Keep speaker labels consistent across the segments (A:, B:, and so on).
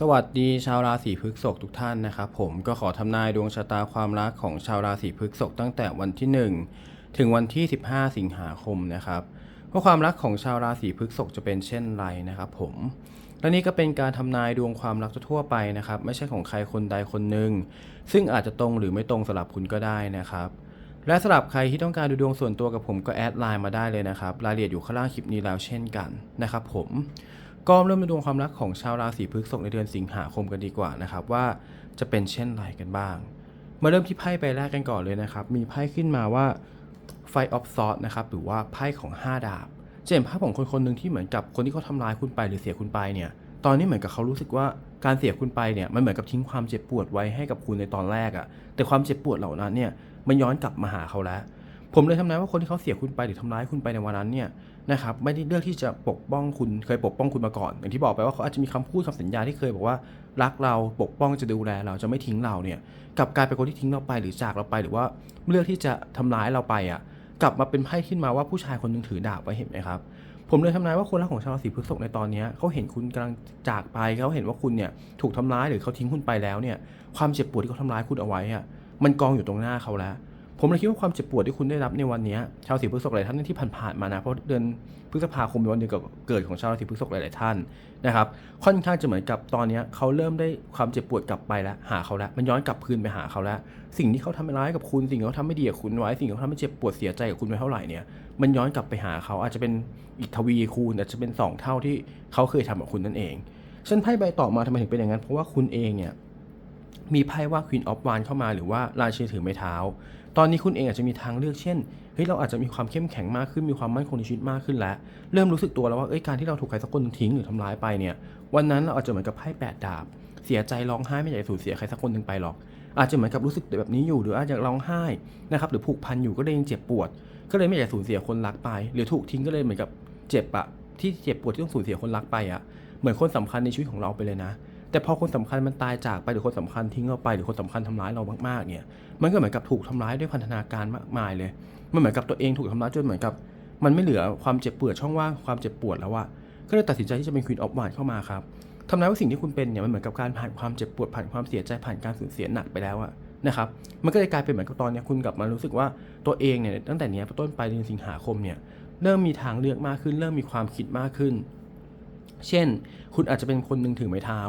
A: สวัสดีชาวราศีพฤษภทุกท่านนะครับผมก็ขอทำนายดวงชะตาความรักของชาวราศีพฤษภตั้งแต่วันที่ 1 ถึงวันที่ 15 สิงหาคมนะครับว่าความรักของชาวราศีพฤษภจะเป็นเช่นไรนะครับผมและนี่ก็เป็นการทำนายดวงความรักทั่วไปนะครับ ไม่ใช่ของใครคนใดคนหนึ่งซึ่งอาจจะตรงหรือไม่ตรงสำหรับคุณก็ได้นะครับและสำหรับใครที่ต้องการดูดวงส่วนตัวกับผมก็แอดไลน์มาได้เลยนะครับรายละเอียดอยู่ข้างล่างคลิปนี้แล้วเช่นกันนะครับผม ก็เริ่มในดวงความรักของชาวราศีพฤษภในเดือนสิงหาคมกันดีกว่านะครับว่าจะเป็นเช่นไรกันบ้าง มาเริ่มที่ไพ่ใบแรกกันก่อนเลยนะครับ มีไพ่ขึ้นมาว่าไฟออฟซอ d นะครับหรือว่าไพ่ของ 5 ดาบจะเห็นภาพของคนคนหนึ่งที่เหมือนกับคนที่เขาทำร้ายคุณไปหรือเสียคุณไปเนี่ยตอนนี้เหมือนกับเขารู้สึกว่าการเสียคุณไปเนี่ยมันเหมือนกับทิ้งความเจ็บปวดไว้ให้กับคุณในตอนแรกอะแต่ความเจ็บปวดเหล่านั้นเนี่ยมันย้อนกลับมาหาเขาแล้ว ผมเลยทำนายว่าคนที่เขาเสียคุณไปหรือทำร้ายคุณไปในวันนั้นเนี่ย นะครับไม่ได้เลือกที่จะปกป้องคุณเคยปกป้องคุณมาก่อน อย่างที่บอกไปว่าเขาอาจจะมีคำพูดคำสัญญาที่เคยบอกว่ารักเราปกป้องจะดูแลเราจะไม่ทิ้งเราเนี่ยกลับกลายเป็นคนที่ทิ้งเราไปหรือจากเราไปหรือว่าเลือกที่จะทำร้ายเราไปอะกลับมาเป็นไพ่ขึ้นมาว่าผู้ชายคนหนึงถือดาบไว้เห็นไหมครับผมเลยทำนายว่าคนรักของชาวราศีพฤษภในตอนนี้เขาเห็นคุณกำลังจากไปเขาเห็นว่าคุณเนี่ยถูกทำร้ายหรือเขาทิ้งคุณไปแล้วเนี่ยความเจ็บปวดที่เขาทำร้ายคุณเอาไว้อะมันกองอยู่ตรงหน้าเขาแล้ว ผมเลยคิดว่าความเจ็บปวดที่คุณได้รับในวันนี้ชาวราศีพฤษภหลายท่านที่ผ่านๆมานะเพราะเดือนพฤษภาคมเป็นวันเดือนเกิดของชาวราศีพฤษภหลายๆท่านนะครับค่อนข้างจะเหมือนกับตอนนี้เขาเริ่มได้ความเจ็บปวดกลับไปแล้วหาเขาแล้วมันย้อนกลับคืนไปหาเขาแล้ว สิ่งที่เขาทำร้ายกับคุณสิ่งที่เขาทำไม่ดีกับคุณไว้สิ่งที่เขาทำให้เจ็บปวดเสียใจกับคุณไว้เท่าไหร่เนี่ยมันย้อนกลับไปหาเขาอาจจะเป็นอีกทวีคูณอาจจะเป็นสองเท่าที่เขาเคยทำกับคุณนั่นเองฉันไพ่ใบต่อมาทำไมถึงเป็นอย่างนั้น เพราะว่าคุณเองเนี่ยมีไพ่ว่า Queen of w a n d เข้ามาหรือว่าราชินีถือไม้เท้า ตอนนี้คุณเองอาจจะมีทางเลือกเช่นเฮ้ยเราอาจจะมีความเข้มแข็งมากขึ้นมีความมั่นคงในชีวิตมากขึ้นแล้ว เริ่มรู้สึกตัวแล้วว่าเอ้ยการที่เราถูกใครสักคนทิ้งหรือทำร้ายไปเนี่ย วันนั้นเราอาจจะเหมือนกับไพ่แปดดาบ เสียใจร้องไห้ไม่อยากจสูญเสียใครสักคนหนึ่งไปหรอก อาจจะเหมือนกับรู้สึกแบบนี้อยู่หรืออาจจะร้องไห้นะครับหรือผูกพันอยู่ก็เลยยังเจ็บปวด ก็เลยไม่อยากสูญเสียคนรักไป หรือถูกทิ้งก็เลยเหมือนกับเจ็บอะที่เจ็บปวดที่ต้องสูญเสียคนรักไปอะเหมือนคนสำคัญในชีวิตของเราไปเลยนะ แต่พอคนสำคัญมันตายจากไปหรือคนสำคัญทิ้งเราไปหรือคนสำคัญทำร้ายเรามากๆเนี่ย มันก็เหมือนกับถูกทำร้ายด้วยพันธนาการมากมายเลย มันเหมือนกับตัวเองถูกทำร้ายจนเหมือนกับ มันไม่เหลือความเจ็บปวดช่องว่างความเจ็บปวดแล้วอะก็เลยตัดสินใจที่จะเป็นควีนออฟวานเข้ามาครับทำนายว่าสิ่งที่คุณเป็นเนี่ยมันเหมือนกับการผ่านความเจ็บปวดผ่านความเสียใจผ่านการสูญเสียหนักไปแล้วอะนะครับ มันก็เลยกลายเป็นเหมือนกับตอนเนี้ยคุณกลับมารู้สึกว่าตัวเองเนี่ยตั้งแต่เนี้ยต้นไปเดือนสิงหาคมเนี่ยเริ่มมีทางเลือกมากขึ้น เริ่มมีความคิดมากขึ้น เช่น คุณอาจจะเป็นคนหนึ่งถือไม้เท้า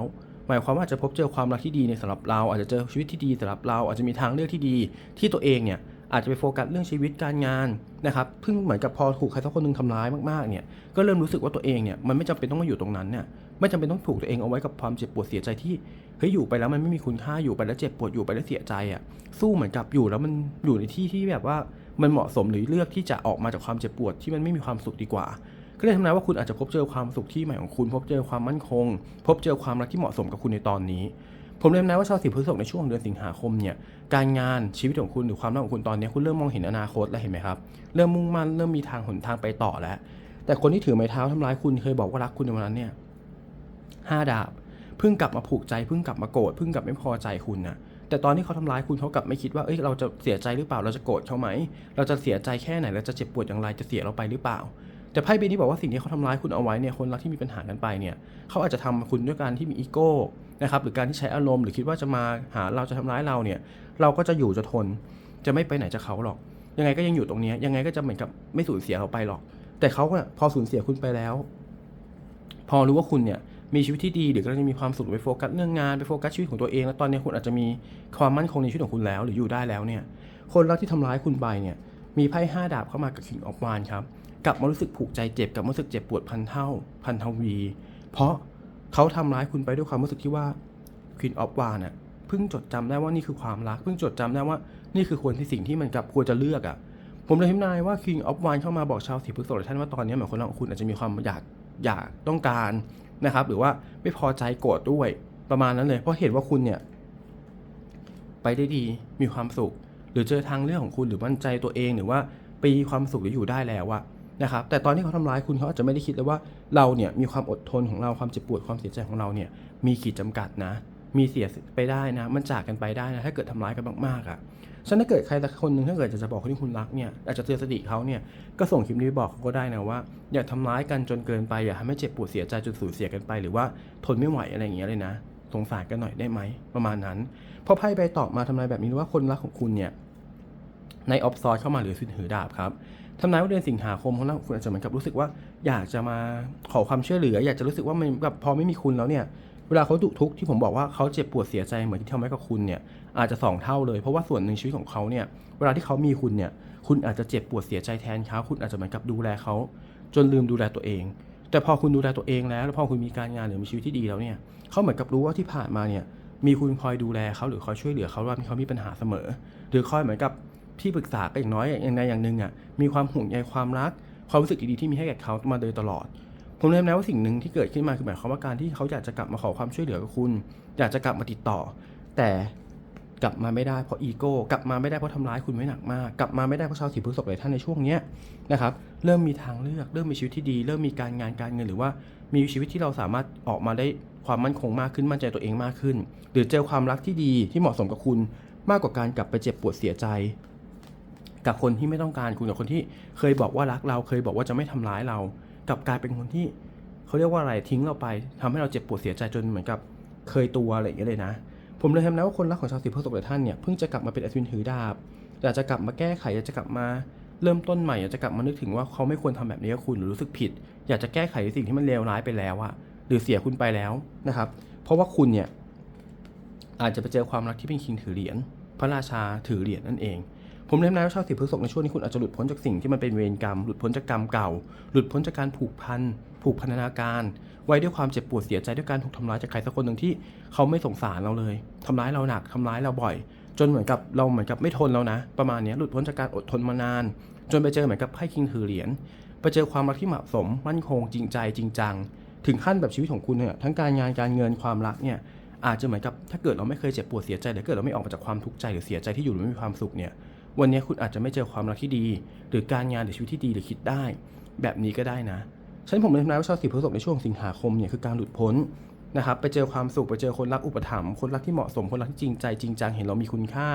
A: หมายความว่าอาจจะพบเจอความรักที่ดีในสำหรับเรา อาจจะเจอชีวิตที่ดีสำหรับเราอาจจะมีทางเลือกที่ดี ที่ตัวเองเนี่ยอาจจะไปโฟกัสเรื่องชีวิตการงานนะครับเพิ่งเหมือนกับพอถูกใครสักคนหนึ่งทำร้ายมากๆเนี่ยก็เริ่มรู้สึกว่าตัวเองเนี่ยมันไม่จำเป็นต้องมาอยู่ตรงนั้นเนี่ยไม่จำเป็นต้องผูกตัวเองเอาไว้กับความเจ็บปวดเสียใจที่เฮ้ยอยู่ไปแล้วมันไม่มีคุณค่าอยู่ไปแล้วเจ็บปวดอยู่ไปแล้วเสียใจอะสู้เหมือนกับอยู่แล้วมันอยู่ในที่ที่แบบว่ามันเหมาะสมหรือเลือกที่จะออกมาจากความเจ็บปวดที่มันไม่มีความสุขดีกว่า ก็เลยทำนายว่าคุณอาจจะพบเจอความสุขที่ใหม่ของคุณ พบเจอความมั่นคง พบเจอความรักที่เหมาะสมกับคุณในตอนนี้ ผมเลยทำนายว่าชาวสิพฤษภในช่วงเดือนสิงหาคมเนี่ยการงานชีวิตของคุณหรือความรักของคุณตอนนี้คุณเริ่มมองเห็นอนาคตแล้วเห็นไหมครับเริ่มมุ่งมั่นเริ่มมีทางหนทางไปต่อแล้ว แต่คนที่ถือไม้เท้าทำร้ายคุณเคยบอกว่ารักคุณในวันนั้นเนี่ยห้าดาบเพิ่งกลับมาผูกใจเพิ่งกลับมาโกรธเพิ่งกลับไม่พอใจคุณนะแต่ตอนที่เขาทำร้ายคุณเขากลับไม่คิดว่า เอ้ย เราจะเสียใจหรือเปล่า เราจะโกรธเขาไหม เราจะเสียใจแค่ไหน เราจะเจ็บปวดอย่างไร จะเสียเราไปหรือเปล่า แต่ไพ่ใบนี้บอกว่าสิ่งที่เขาทำร้ายคุณเอาไว้เนี่ยคนรักที่มีปัญหากันไปเนี่ยเขาอาจจะทำคุณด้วยการที่มีอีโก้นะครับหรือการที่ใช้อารมณ์หรือคิดว่าจะมาหาเราจะทำร้ายเราเนี่ยเราก็จะอยู่จะทนจะไม่ไปไหนจากเขาหรอก ยังไงก็ยังอยู่ตรงนี้ยังไงก็จะเหมือนกับไม่สูญเสียเราไปหรอก แต่เขาพอสูญเสียคุณไปแล้ว พอรู้ว่าคุณเนี่ยมีชีวิตที่ดีหรือกำลังจะมีความสุขไปโฟกัสเรื่องงานไปโฟกัสชีวิตของตัวเอง แล้วตอนนี้คุณอาจจะมีความมั่นคงในชีวิตของคุณแล้ว หรืออยู่ได้แล้วเนี่ยคนรักที่ทำร้ายคุณไปเนี่ยมีไพ่ห้าดาบเข้ามากับ King of w a n ครับ กลับมารู้สึกผูกใจเจ็บกลับมารู้สึกเจ็บปวดพันเท่า พันทวี เพราะเขาทำร้ายคุณไปด้วยความรู้สึกที่ว่า Queen of Wands น่ะเพิ่งจดจำได้ว่านี่คือความรักเพิ่งจดจำได้ว่านี่คือควรที่สิ่งที่มันกับควรจะเลือกอะ ผมเลยทำนายว่า King of Wands เข้ามาบอกชาวสีพฤษภหลายท่านว่าตอนนี้เหมือนคนรักของคุณอาจจะมีความอยากอยากต้องการนะครับ หรือว่าไม่พอใจโกรธด้วยประมาณนั้นเลย เพราะเห็นว่าคุณเนี่ย ไปได้ดีมีความสุข หรือเจอทางเลือกของคุณหรือมั่นใจตัวเองหรือว่าปีความสุขหรืออยู่ได้แล้วอะ นะครับแต่ตอนที่เขาทำร้ายคุณเขาอาจจะไม่ได้คิดเลยว่าเราเนี่ยมีความอดทนของเราความเจ็บปวดความเสียใจของเราเนี่ยมีขีดจำกัดนะ มีเสียไปได้นะ มันจากกันไปได้นะถ้าเกิดทำร้ายกันมากๆอะ่ะฉะนั้นถ้าเกิดใครสักคนหนึ่งถ้าเกิดจะจะบอกคนที่คุณรักเนี่ยอาจจะเตือนสติเขาเนี่ยก็ส่งคลิปนี้ไปบอกเขาก็ได้นะว่า อย่าทำร้ายกันจนเกินไปอย่าทำให้เจ็บปวดเสียใจจนสูญเสียกันไป หรือว่าทนไม่ไหวอะไรอย่างเงี้ยเลยนะสงสารกันหน่อยได้ไหมประมาณนั้นพราะไพ่ใบตอบมาทำนายแบบนี้ว่าคนรักของคุณเนี่ย ในออฟซอร์เข้ามาหรือสินถือดาบครับทำนายว่าเดือนสิงหาคมของเราคุณอาจจะเหมือนกับรู้สึกว่า อยากจะมาขอความช่วยเหลือ อยากจะรู้สึกว่ามันแบบพอไม่มีคุณแล้วเนี่ยเวลาเขาดุทุกข์ที่ผมบอกว่าเขาเจ็บปวดเสียใจเหมือนที่ทำไว้กับคุณเนี่ยอาจจะสองเท่าเลยเพราะว่าส่วนหนึ่งชีวิตของเขาเนี่ยเวลาที่เขามีคุณเนี่ยคุณอาจจะเจ็บปวดเสียใจแทนเขาคุณอาจจะเหมือนกับดูแลเขา จนลืมดูแลตัวเอง แต่พอคุณดูแลตัวเองแล้วแล้วพอคุณมีการงานหรือมีชีวิตที่ดีแล้วเนี่ยเขาเหมือนกับรู้ว่าที่ผ่านมาเนี่ยมีคุณคอยดูแลเขาหรือคอยช่วยเหลือเขาว่าเขามีปัญหาเสมอ หรือคอยเหมือนกับ ที่ปรึกษาก็อย่างน้อยอย่างใดอย่างหนึ่งอะมีความห่วงใยความรัก ความรู้สึกดีๆที่มีให้แก่เขามาโดยตลอด ผมเรียนแล้วว่าสิ่งหนึ่งที่เกิดขึ้นมาคือหมายความว่าการที่เขาอยากจะกลับมาขอความช่วยเหลือกับคุณ อยากจะกลับมาติดต่อ แต่กลับมาไม่ได้เพราะอีโก้กลับมาไม่ได้เพราะทำร้ายคุณไว้หนักมากกลับมาไม่ได้เพราะชาวสีพฤษภหลายท่านในช่วงเนี้นะครับเริ่มมีทางเลือก เริ่มมีชีวิตที่ดี เริ่มมีการงานการเงินหรือว่ามีชีวิตที่เราสามารถออกมาได้ความมั่นคงมากขึ้นมั่นใจตัวเองมากขึ้น หรือเจอความรักที่ดีที่เหมาะสมกับคุณ มากกว่าการกลับไปเจ็บปวดเสียใจ กับคนที่ไม่ต้องการคุณกับคนที่เคยบอกว่ารักเราเคยบอกว่าจะไม่ทำร้ายเรา กับกลายเป็นคนที่เขาเรียกว่าอะไรทิ้งเราไปทำให้เราเจ็บปวดเสียใจจนเหมือนกับเคยตัวอะไรอย่างเงี้ยเลยนะ ผมเลยทำแล้วว่าคนรักของชาวสีพฤษภหลายท่านเนี่ยเพิ่งจะกลับมาเป็นอสุวินถือดาบอยากจะกลับมาแก้ไขอยากจะกลับมาเริ่มต้นใหม่อยากจะกลับมานึกถึงว่าเขาไม่ควรทำแบบนี้กับคุณหรือรู้สึกผิด อยากจะแก้ไขสิ่งที่มันเลวร้ายไปแล้วอะหรือเสียคุณไปแล้วนะครับ เพราะว่าคุณเนี่ยอาจจะไปเจอความรักที่เป็นคิงถือเหรียญพระราชาถือเหรียญนั่นเอง ผมเล่นนายว่าชาวสีพฤษภในช่วงนี้คุณอาจจะหลุดพ้นจากสิ่งที่มันเป็นเวรกรรม หลุดพ้นจากกรรมเก่า หลุดพ้นจากการผูกพัน ผูกพันธนาการ ไว้ด้วยความเจ็บปวดเสียใจด้วยการถูกทำร้ายจากใครสักคนหนึ่งที่เขาไม่สงสารเราเลยทำร้ายเราหนักทำร้ายเราบ่อย จนเหมือนกับเราเหมือนกับไม่ทนแล้วนะ ประมาณนี้หลุดพ้นจากการอดทนมานาน จนไปเจอเหมือนกับไพ่คิงถือเหรียญ ไปเจอความรักที่เหมาะสม มั่นคง จริงใจ จริงจัง ถึงขั้นแบบชีวิตของคุณเนี่ย ทั้งการงาน การเงิน ความรักเนี่ยอาจจะเหมือนกับถ้าเกิดเราไม่เคยเจ็บปวดเสียใจหรือเกิดเราไม่ออกมาจากความทุกข์ใจหรือเสียใจที่อยู่หรือไม่มีความสุขเนี่ย วันนี้คุณอาจจะไม่เจอความรักที่ดี หรือการงานหรือชีวิตที่ดีหรือคิดได้ แบบนี้ก็ได้นะฉันผมเลยทำนายว่าชาวสีพฤษภในช่วงสิงหาคมเนี่ยคือการหลุดพ้นนะครับไปเจอความสุขไปเจอคนรักอุปถัมภ์คนรักที่เหมาะสมคนรักที่จริงใจจริงจังเห็นเรามีคุณค่า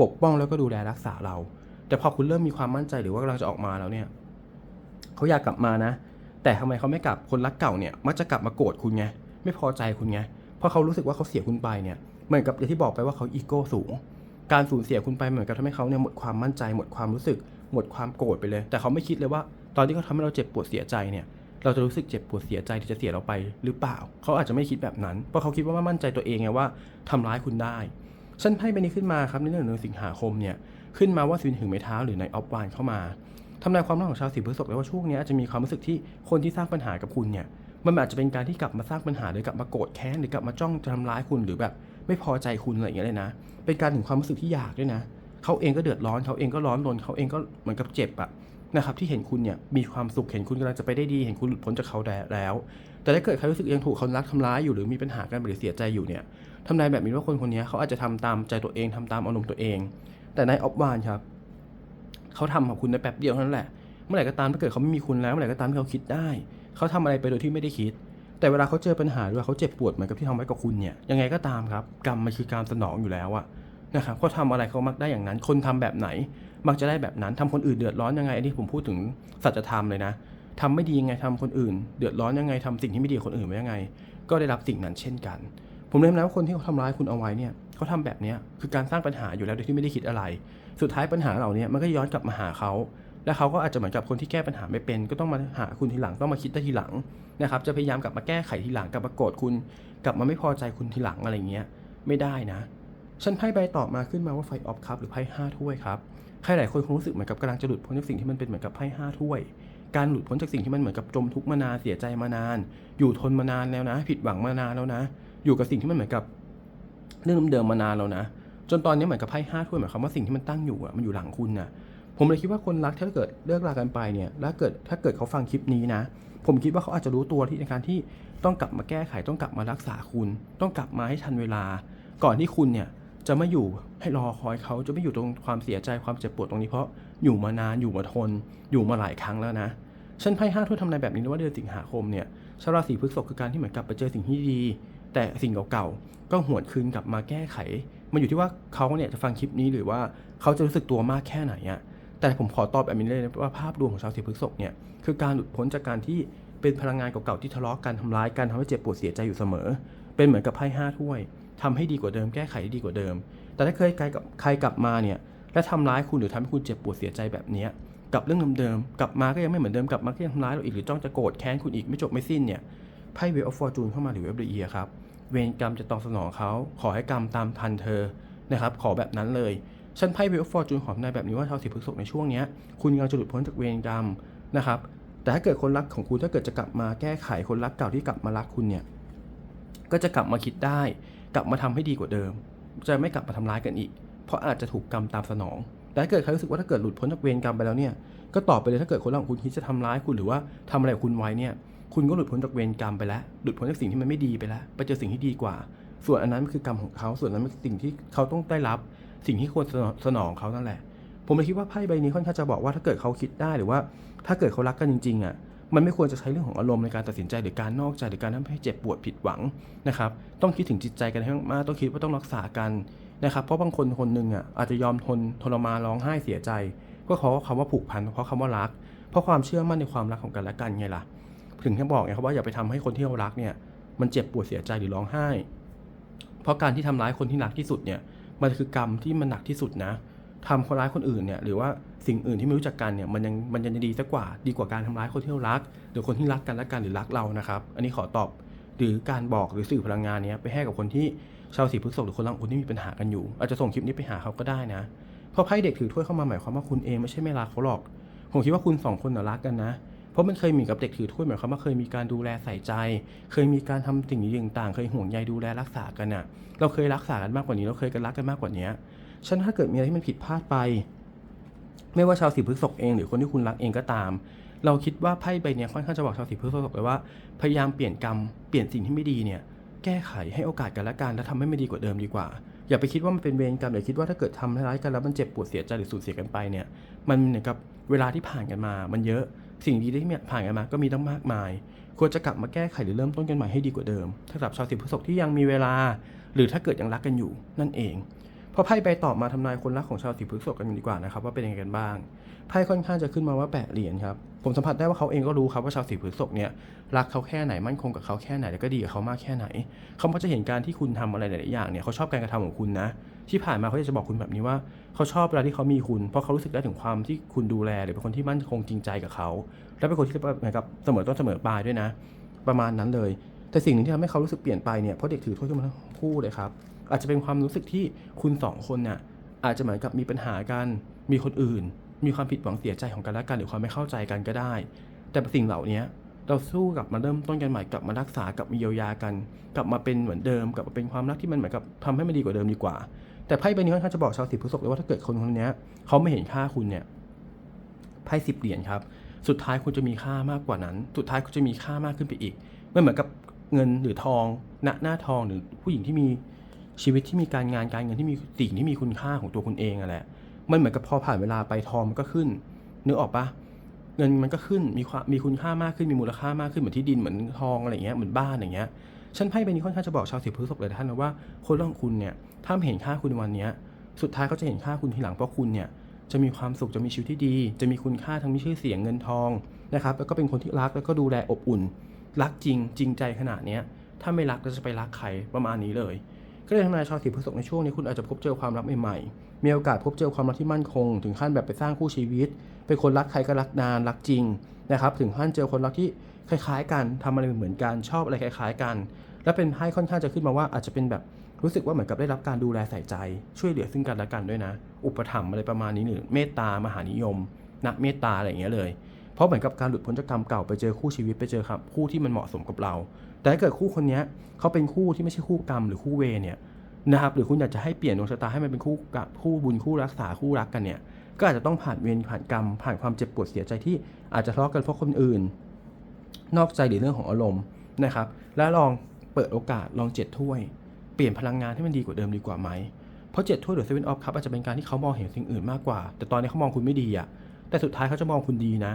A: ปกป้องแล้วก็ดูแลรักษาเรา แต่พอคุณเริ่มมีความมั่นใจหรือว่ากำลังจะออกมาแล้วเนี่ยเขาอยากกลับมานะ แต่ทำไมเขาไม่กลับคนรักเก่าเนี่ยมักจะกลับมาโกรธคุณไงไม่พอใจคุณไงเพราะเขารู้สึกว่าเขาเสียคุณไปเนี่ยเหมือนกับอย่างที่บอกไปว่าเขาอีโก้สูง การสูญเสียคุณไปเหมือนกับทำให้เขาเนี่ยหมดความมั่นใจหมดความรู้สึก หมดความโกรธไปเลย แต่เขาไม่คิดเลยว่า ตอนที่เขาทำให้เราเจ็บปวดเสียใจเนี่ยเราจะรู้สึกเจ็บปวดเสียใจที่จะเสียเราไปหรือเปล่า เขาอาจจะไม่คิดแบบนั้น เพราะเขาคิดว่ามั่นใจตัวเองไงว่าทำร้ายคุณได้ฉันไพ่ใบนี้ขึ้นมาครับในเรื่องหนึ่งสิงหาคมเนี่ยขึ้นมาว่าสินถึงไม้เท้าหรือในออฟวานเข้ามาทำนายความรักของชาวสีพฤษภเลยว่าช่วงนี้อาจจะมีความรู้สึกที่คนที่สร้างปัญหากับคุณเนี่ยมันอาจจะเป็นการที่กลับมาสร้างปัญหาหรือกลับมาโกรธแค้นหรือกลับมาจ้องจะทำร้ายคุณหรือแบบ ไม่พอใจคุณอะไรอย่างเงี้ยเลยนะ เป็นการถึงความรู้สึกที่อยากด้วยนะเขาเองก็เดือดร้อนเขาเองก็ร้อนรนเขาเองก็เหมือนกับเจ็บอะนะครับที่เห็นคุณเนี่ยมีความสุขเห็นคุณกำลังจะไปได้ดี เห็นคุณหลุดพ้นจากเขาแล้ว แต่ถ้าเกิดใครรู้สึกยังถูกเขารักทำร้ายอยู่หรือมีปัญหากันหรือเสียใจอยู่เนี่ยทำนายแบบนี้ว่าคนคนนี้เขาอาจจะทำตามใจตัวเองทำตามอารมณ์ตัวเอง แต่ในออฟวานครับเขาทำกับคุณในแป๊บเดียวเท่านั้นแหละ เมื่อไหร่ก็ตามถ้าเกิดเขาไม่มีคุณแล้วเมื่อไหร่ก็ตามที่เขาคิดได้ เขาทำอะไรไปโดยที่ไม่ได้คิด แต่เวลาเขาเจอปัญหาหรือว่าเขาเจ็บปวดเหมือนกับที่ทำไว้กับคุณเนี่ยยังไงก็ตามครับ กรรมมันคือการสนองอยู่แล้วอะนะครับเขาทำอะไรเขามักได้อย่างนั้น คนทำแบบไหน มักจะได้แบบนั้นทำคนอื่นเดือดร้อนยังไงอันนี้ผมพูดถึงสัจธรรมเลยนะทำไม่ดียังไงทำคนอื่น เดือดร้อนยังไงทำสิ่งที่ไม่ดีคนอื่นไว้ยังไง ก็ได้รับสิ่งนั้นเช่นกัน ผมเรียนแล้วว่าคนที่เขาทำร้ายคุณเอาไว้เนี่ยเขาทำแบบเนี้ยคือการสร้างปัญหาอยู่แล้วโดยที่ไม่ได้คิดอะไร สุดท้ายปัญหาเหล่านี้มันก็ย้อนกลับมาหาเขา และเขาก็อาจจะเหมือนกับคนที่แก้ปัญหาไม่เป็น ก็ต้องมาหาคุณทีหลังต้องมาคิดได้ทีหลังนะครับจะพยายามกลับมาแก้ไขทีหลังกลับมาโกรธคุณ กลับมาไม่พอใจคุณทีหลังอะไรเงี้ยไม่ได้นะฉันไพ่ใบตอบมาขึ้นมาว่าไฟออฟคัพหรือไพ่ห้าถ้วยครับใครหลายคนคงรู้สึกเหมือนกับกำลังจะหลุดพ้นจากสิ่งที่มันเป็นเหมือนกับไพ่ห้าถ้วย การหลุดพ้นจากสิ่งที่มันเหมือนกับจมทุกข์มานานเสียใจมานาน อยู่ทนมานานแล้วนะ ผิดหวังมานานแล้วนะ อยู่กับสิ่งที่มันเหมือนกับเรื่องเดิมๆมานานแล้วนะ จนตอนนี้เหมือนกับไพ่ห้าถ้วยหมายความว่าสิ่งที่มันตั้งอยู่อะมันอยู่หลังคุณน่ะ ผมเลยคิดว่าคนรักถ้าเกิดเลิกรากันไปเนี่ยแล้วเกิดถ้าเกิดเขาฟังคลิปนี้นะ ผมคิดว่าเขาอาจจะรู้ตัวที่ในการที่ต้องกลับมาแก้ไขต้องกลับมารักษาคุณ ต้องกลับมาให้ทันเวลา ก่อนที่คุณเนี่ยจะไม่อยู่ให้รอคอยเขาจะไม่อยู่ตรงความเสียใจความเจ็บปวดตรงนี้เพราะอยู่มานานอยู่มาทน อยู่มาหลายครั้งแล้วนะฉันไพ่ห้าถ้วยทำนายแบบนี้ว่าเดือนสิงหาคมเนี่ยชาวราศีพฤษภคือการที่เหมือนกลับไปเจอสิ่งที่ดี แต่สิ่งเก่าๆก็หวนคืนกลับมาแก้ไข มันอยู่ที่ว่าเขาเนี่ยจะฟังคลิปนี้หรือว่าเขาจะรู้สึกตัวมากแค่ไหนอะ แต่ผมขอตอบแบบนี้เลยนะว่าภาพรวมของชาวราศีพฤษภเนี่ยคือการหลุดพ้นจากการที่เป็นพลังงานเก่าๆที่ทะเลาะกันทำร้ายกันทำให้เจ็บปวดเสียใจอยู่เสมอ เป็นเหมือนกับไพ่ห้าถ้วยทำให้ดีกว่าเดิมแก้ไขได้ดีกว่าเดิม แต่ถ้าเคยใครกับใครกลับมาเนี่ยและทำร้ายคุณหรือทำให้คุณเจ็บปวดเสียใจแบบนี้กับเรื่องเดิมๆกลับมาก็ยังไม่เหมือนเดิมกลับมาก็ยังทำร้ายเราอีกหรือจ้องจะโกรธแค้นคุณอีกไม่จบไม่สิ้นเนี่ยไพ่เวลออฟฟอร์จูนเข้ามาหรือเวลเดเอียครับเวรกรรมจะตองสนองเขาขอให้กรรมตามทันเธอนะครับขอแบบนั้นเลย ฉันไพ่เวลฟอร์จูนของนายแบบนี้ว่าชาวสีพฤษภในช่วงนี้คุณกำลังจะหลุดพ้นจากเวรกรรมนะครับ แต่ถ้าเกิดคนรักของคุณถ้าเกิดจะกลับมาแก้ไขคนรักเก่าที่กลับมารักคุณเนี่ยก็จะกลับมาคิดได้ กลับมาทำให้ดีกว่าเดิม จะไม่กลับมาทำร้ายกันอีก เพราะอาจจะถูกกรรมตามสนอง แต่ถ้าเกิดใครรู้สึกว่าถ้าเกิดหลุดพ้นจากเวรกรรมไปแล้วเนี่ยก็ตอบไปเลยถ้าเกิดคนรักของคุณคิดจะทำร้ายคุณหรือว่าทำอะไรกับคุณไว้เนี่ยคุณก็หลุดพ้นจากเวรกรรมไปแล้ว หลุดพ้นจากสิ่งที่มันไม่ดีไปแล้ว ไปเจอสิ่งที่ดีกว่า ส่วนอันนั้นคือกรรมของเขา ส่วนนั้นมันสิ่งที่เขาต้องได้รับ สิ่งที่ควรสนองเขานั่นแหละ ผมเลยคิดว่าไพ่ใบนี้ค่อนข้างจะบอกว่าถ้าเกิดเขาคิดได้หรือว่า ถ้าเกิดเขารักกันจริงๆอะมันไม่ควรจะใช้เรื่องของอารมณ์ในการตัดสินใจหรือการนอกใจหรือการทำให้เจ็บปวดผิดหวังนะครับ ต้องคิดถึงจิตใจกันให้มากต้องคิดว่าต้องรักษากันนะครับเพราะบางคนคนหนึ่งอะอาจจะยอมทนทรมานร้องไห้เสียใจ ก็เพราะคำว่าผูกพันเพราะคำว่ารัก เพราะความเชื่อมั่นในความรักของกันและกันไงล่ะ ถึงแค่บอกไงครับว่าอย่าไปทำให้คนที่เรารักเนี่ยมันเจ็บปวดเสียใจหรือร้องไห้ เพราะการที่ทำร้ายคนที่รักที่สุดเนี่ย มันคือกรรมที่มันหนักที่สุดนะทำคนร้ายคนอื่นเนี่ยหรือว่าสิ่งอื่นที่ไม่รู้จักกันเนี่ยมันยังมันยังดีสักกว่าดีกว่าการทำร้ายคนที่เรารัก หรือคนที่รักกันและกันหรือรักเรานะครับ อันนี้ขอตอบหรือการบอกหรือสื่อพลังงานเนี้ยไปให้กับคนที่ชาวสีพฤษภหรือคนรักคนที่มีปัญหากันอยู่ อาจจะส่งคลิปนี้ไปหาเขาก็ได้นะเพราะไพ่เด็กถือถ้วยเข้ามาหมายความว่าคุณเองไม่ใช่ไม่รักเขาหรอก ผมคิดว่าคุณสองคนน่ะรักกันนะ เพราะมันเคยมีกับเด็กถือถ้วยหมายความว่าเคยมีการดูแลใส่ใจ เคยมีการทำสิ่งต่างๆ เคยห่วงใยดูแลรักษากันน่ะ เราเคยรักษากันมากกว่านี้ เราเคยกันรักกันมากกว่านี้ฉะนันถ้าเกิดมีอะไรที่มันผิดพลาดไป ไม่ว่าชาวสีพฤษภเองหรือคนที่คุณรักเองก็ตาม เราคิดว่าไพ่ใบเนี้ยค่อนข้างจะบอกชาวสีพฤษภเลยว่าพยายามเปลี่ยนกรรมเปลี่ยนสิ่งที่ไม่ดีเนี่ยแก้ไขให้โอกาสกันและกันและทำให้มันดีกว่าเดิมดีกว่า อย่าไปคิดว่ามันเป็นเวรกรรมอย่าคิดว่าถ้าเกิดทำร้ายกันแล้วมันเจ็บปวดเสียใจหรือสูญเสียกันไปเนี่ย มันเหมือนกับเวลาที่ผ่านกันมา มันเยอะ สิ่งดีที่ผ่านกันมาก็มีตั้งมากมาย ควรจะกลับมาแก้ไขหรือเริ่มต้นกันใหม่ให้ดีกว่าเดิมสำหรับชาวสิบพฤษภที่ยังมีเวลา หรือถ้าเกิดยังรักกันอยู่นั่นเองพอไพ่ใบตอบมาทำนายคนรักของชาวสิบพฤษภกันดีกว่านะครับว่าเป็นยังไงกันบ้างไพ่ค่อนข้างจะขึ้นมาว่าแปดเหรียญครับผมสัมผัสได้ว่าเขาเองก็รู้ครับว่าชาวสีพฤษภเนี่ยรักเขาแค่ไหนมั่นคงกับเขาแค่ไหนแล้วก็ดีกับเขามากแค่ไหน เขาก็จะเห็นการที่คุณทำอะไรหลายๆอย่างเนี่ยเขาชอบการกระทำของคุณนะ ที่ผ่านมาเขาจะบอกคุณแบบนี้ว่าเขาชอบเวลาที่เขามีคุณ เพราะเขารู้สึกได้ถึงความที่คุณดูแล หรือเป็นคนที่มั่นคงจริงใจกับเขา และเป็นคนที่เหมือนกับเสมอต้นเสมอปลายด้วยนะ ประมาณนั้นเลย แต่สิ่งหนึ่งที่ทำให้เขารู้สึกเปลี่ยนไปเนี่ยเพราะเด็กถือถ้วยขึ้นมาทั้งคู่เลยครับอาจจะเป็นความรู้สึกที่คุณสองคนเนี่ยอาจจะเหมือนกับมีปัญหากันมีคนอื่น มีความผิดหวังเสียใจของกันและกันหรือความไม่เข้าใจกันก็ได้ แต่สิ่งเหล่านี้เราสู้กลับมาเริ่มต้นกันใหม่กลับมารักษากลับมาเยียวยากัน กลับมาเป็นเหมือนเดิม กลับมาเป็นความรักที่มันเหมือนกับทำให้มันดีกว่าเดิมดีกว่า แต่ไพ่ใบนี้ค่อนข้างจะบอกชาวสิบพฤษภเลยว่าถ้าเกิดคนคนนี้เขาไม่เห็นค่าคุณเนี่ยไพ่สิบเหรียญครับ สุดท้ายคุณจะมีค่ามากกว่านั้น สุดท้ายคุณจะมีค่ามากขึ้นไปอีกไม่เหมือนกับเงินหรือทองณหน้าทองหรือผู้หญิงที่มีชีวิตที่มีการงานการเงินที่มีสิ่งที่มีคุณค่าของตัวคุณเองอะแหละมันเหมือนกับพอผ่านเวลาไปทองมันก็ขึ้นนึกออกปะเงินมันก็ขึ้นมีความมีคุณค่ามากขึ้นมีมูลค่ามากขึ้นเหมือนที่ดินเหมือนทองอะไรเงี้ยเหมือนบ้านอย่างเงี้ย ฉันไพ่ใบนี้ค่อนข้างจะบอกชาวสิบพฤษภเลยท่านนะว่าคนรองคุณเนี่ยถ้าเห็นค่าคุณในวันนี้สุดท้ายเขาจะเห็นค่าคุณทีหลังเพราะคุณเนี่ยจะมีความสุขจะมีชีวิตที่ดี จะมีคุณค่าทั้งมีชื่อเสียงเงินทองนะครับแล้วก็เป็นคนที่รักแล้วก็ดูแลอบอุ่น รักจริงจริงใจขนาดเนี้ยถ้าไม่รักเราจะไปรักใครประมาณนี้เลย ก็เลยทำนายชาวสิบพฤษภในช่วงนี้คุณอาจจะพบเจอความรักใหม่ๆมีโอกาสพบเจอความรักที่มั่นคง ถึงขั้นแบบไปสร้างคู่ชีวิตเป็นคนรักใครก็รักนานรักจริงนะครับถึงขั้นเจอคนรักที่ คล้ายๆกันทำอะไรเหมือนกันชอบอะไรคล้าย ๆ กัน และเป็นไพ่ค่อนข้างจะขึ้นมาว่าอาจจะเป็นแบบรู้สึกว่าเหมือนกับได้รับการดูแลใส่ใจ ช่วยเหลือซึ่งกันและกันด้วยนะ อุปถัมภ์อะไรประมาณนี้หรือเมตตามหานิยมนักเมตตาอะไรอย่างเงี้ยเลย เพราะเหมือนกับการหลุดพ้นจากกรรมเก่าไปเจอคู่ชีวิตไปเจอครับคู่ที่มันเหมาะสมกับเรา แต่ถ้าเกิดคู่คนนี้เขาเป็นคู่ที่ไม่ใช่คู่กรรมหรือคู่เวเนี่ยนะครับหรือคุณอยากจะให้เปลี่ยนดวงชะตาให้มันเป็นคู่กับคู่บุญคู่รักษาคู่รักกันเนี่ยก็อาจจะต้องผ่านเวรผ่านกรรมผ่านความเจ็บปวดเสียใจที่อาจจะทะเลาะกันเพราะคนอื่น นอกใจหรือเรื่องของอารมณ์นะครับ แล้วลองเปิดโอกาสลองเจ็ดถ้วย เปลี่ยนพลังงานให้มันดีกว่าเดิมดีกว่าไหม เพราะเจ็ดถ้วยหรือเซเว่นออฟคัพอาจจะเป็นการที่เขามองเห็นสิ่งอื่นมากกว่า แต่ตอนนี้เขามองคุณไม่ดีอะแต่สุดท้ายเขาจะมองคุณดีนะ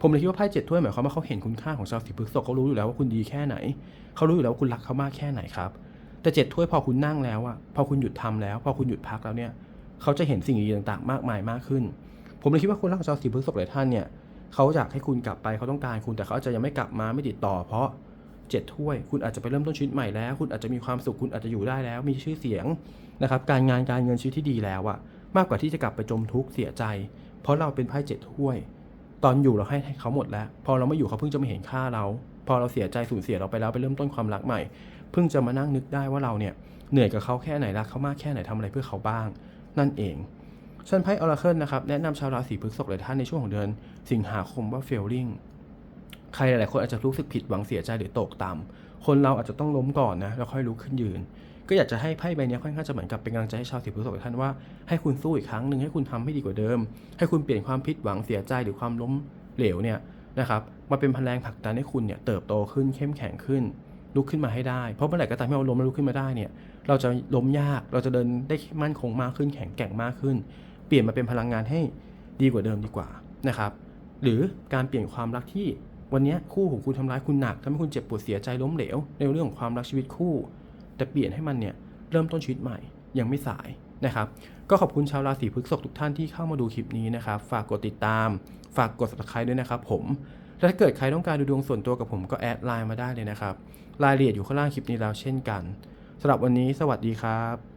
A: ผมเลยคิดว่าไพ่เจ็ดถ้วยหมายความว่าเขาเห็นคุณค่าของชาวสิบพฤษภเขารู้อยู่แล้วว่าคุณดีแค่ไหน เขารู้อยู่แล้วว่าคุณรักเขามากแค่ไหนครับ แต่เจ็ดถ้วยพอคุณนั่งแล้วอะพอคุณหยุดทำแล้ว พอคุณหยุดพักแล้วเนี่ย เขาจะเห็นสิ่งดีต่างๆ มากมายมากขึ้น ผมเลยคิดว่าคนรักของชาวสีพฤษภหลายท่านเนี่ย เขาอยากให้คุณกลับไปเขาต้องการคุณแต่เขาอาจจะยังไม่กลับมาไม่ติดต่อ เพราะเจ็ดถ้วย คุณอาจจะไปเริ่มต้นชีวิตใหม่แล้ว คุณอาจจะมีความสุขคุณอาจจะอยู่ได้แล้ว มีชื่อเสียงนะครับ การงานการเงินชีวิตที่ดีแล้วอะมากกว่าที่จะกลับไปจมทุกข์เสียใจ เพราะเราเป็นไพ่เจ็ดถ้วย ตอนอยู่เราให้ให้เขาหมดแล้ว พอเราไม่อยู่เขาเพิ่งจะมาเห็นค่าเรา พอเราเสียใจสูญเสียเราไปแล้วไปเริ่มต้นความรักใหม่ เพิ่งจะมานั่งนึกได้ว่าเราเนี่ยเหนื่อยกับเขาแค่ไหนรักเขามากแค่ไหนทำอะไรเพื่อเขาบ้าง นั่นเอง ฉันไพ่ออราเคิลนะครับแนะนำชาวราศีพฤษภหลายท่านในช่วงของเดือน สิงหาคมว่า failing ใครหลายๆคนอาจจะรู้สึกผิดหวังเสียใจหรือตกต่ำคนเราอาจจะต้องล้มก่อนนะแล้วค่อยลุกขึ้นยืน ก็อยากจะให้ไพ่ใบนี้ค่อนข้างจะเหมือนกับเป็นกำลังใจให้ชาวราศีพฤษภท่านว่าให้คุณสู้อีกครั้งหนึ่งให้คุณทำให้ดีกว่าเดิม ให้คุณเปลี่ยนความผิดหวังเสียใจหรือความล้มเหลวเนี่ยนะครับมาเป็นพลังผลักดันให้คุณเนี่ยเติบโตขึ้นเข้มแข็งขึ้น ลุกขึ้นมาให้ได้ เพราะเมื่อไหร่ก็ตามที่เราล้มแล้วลุกขึ้นมาได้เนี่ยเราจะล้มยากเราจะเดินได้มั่นคงมากขึ้นแข็งแกร่งมากขึ้น ลี่ยนมาเป็นพลังงานให้ดีกว่าเดิมดีกว่านะครับ หรือการเปลี่ยนความรักที่วันนี้คู่ของคุณทำร้ายคุณหนักทำให้คุณเจ็บปวดเสียใจล้มเหลว ในเรื่องของความรักชีวิตคู่ แต่เปลี่ยนให้มันเนี่ยเริ่มต้นชีวิตใหม่ยังไม่สายนะครับ ก็ขอบคุณชาวราศีพฤษภทุกท่านที่เข้ามาดูคลิปนี้นะครับ ฝากกดติดตาม ฝากกด subscribe ด้วยนะครับผมและถ้าเกิดใครต้องการดูดวงส่วนตัวกับผมก็แอดไลน์มาได้เลยนะครับ รายละเอียดอยู่ข้างล่างคลิปนี้แล้วเช่นกันสำหรับวันนี้สวัสดีครับ